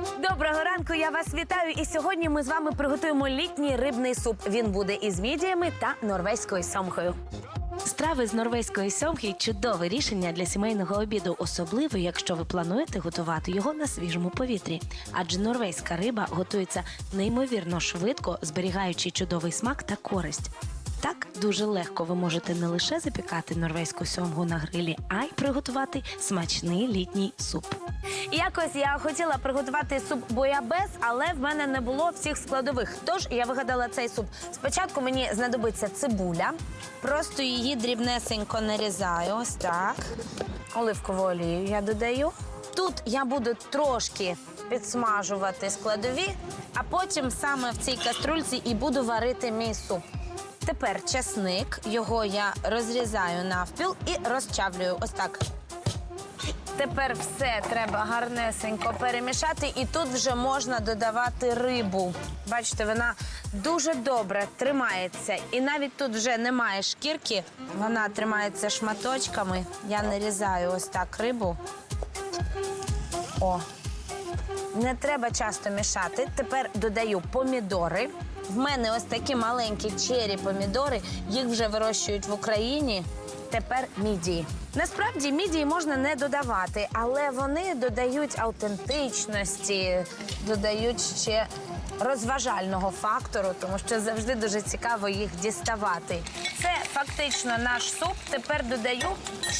Доброго ранку, я вас вітаю. І сьогодні ми з вами приготуємо літній рибний суп. Він буде із мідіями та норвезькою сьомкою. Страви з норвезької сьомги чудове рішення для сімейного обіду, особливо якщо ви плануєте готувати його на свіжому повітрі. Адже норвезька риба готується неймовірно швидко, зберігаючи чудовий смак та користь. Так дуже легко ви можете не лише запікати норвезьку сьомгу на грилі, а й приготувати смачний літній суп. Якось я хотіла приготувати суп боябес, але в мене не було всіх складових. Тож я вигадала цей суп. Спочатку мені знадобиться цибуля. Просто її дрібнесенько нарізаю. Ось так. Оливкову олію я додаю. Тут я буду трошки підсмажувати складові, а потім саме в цій каструльці і буду варити мій суп. Тепер чесник, його я розрізаю навпіл і розчавлюю. Ось так. Тепер все треба гарнесенько перемішати, і тут вже можна додавати рибу. Бачите, вона дуже добре тримається. І навіть тут вже немає шкірки, вона тримається шматочками. Я нарізаю ось так рибу. О. Не треба часто мішати. Тепер додаю помідори. В мене ось такі маленькі чері помідори. Їх вже вирощують в Україні. Тепер мідії. Насправді мідії можна не додавати, але вони додають аутентичності, додають ще розважального фактору, тому що завжди дуже цікаво їх діставати. Це фактично наш суп. Тепер додаю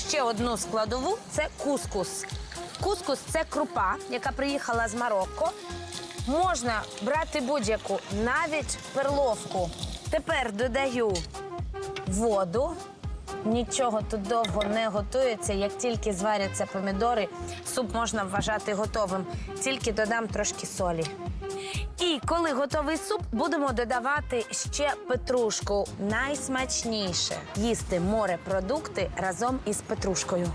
ще одну складову це кускус. Кускус це крупа, яка приїхала з Марокко. Можна брати будь-яку, навіть перловку. Тепер додаю воду. Нічого тут довго не готується. Як тільки зваряться помідори, суп можна вважати готовим. Тільки додам трошки солі. І коли готовий суп, будемо додавати ще петрушку. Найсмачніше їсти морепродукти разом із петрушкою.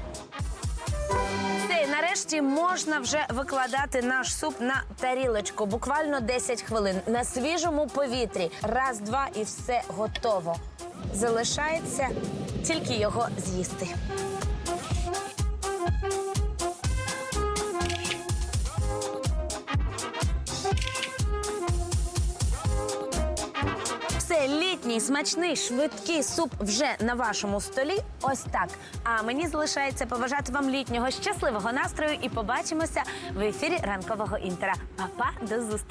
Нарешті можна вже викладати наш суп на тарілочку. Буквально 10 хвилин на свіжому повітрі. Раз, два і все готово. Залишається тільки його з'їсти. Все, літній, смачний, швидкий суп вже на вашому столі. Ось так. А мені залишається побажати вам літнього щасливого настрою і побачимося в ефірі ранкового інтера. Па-па, до зустрічі!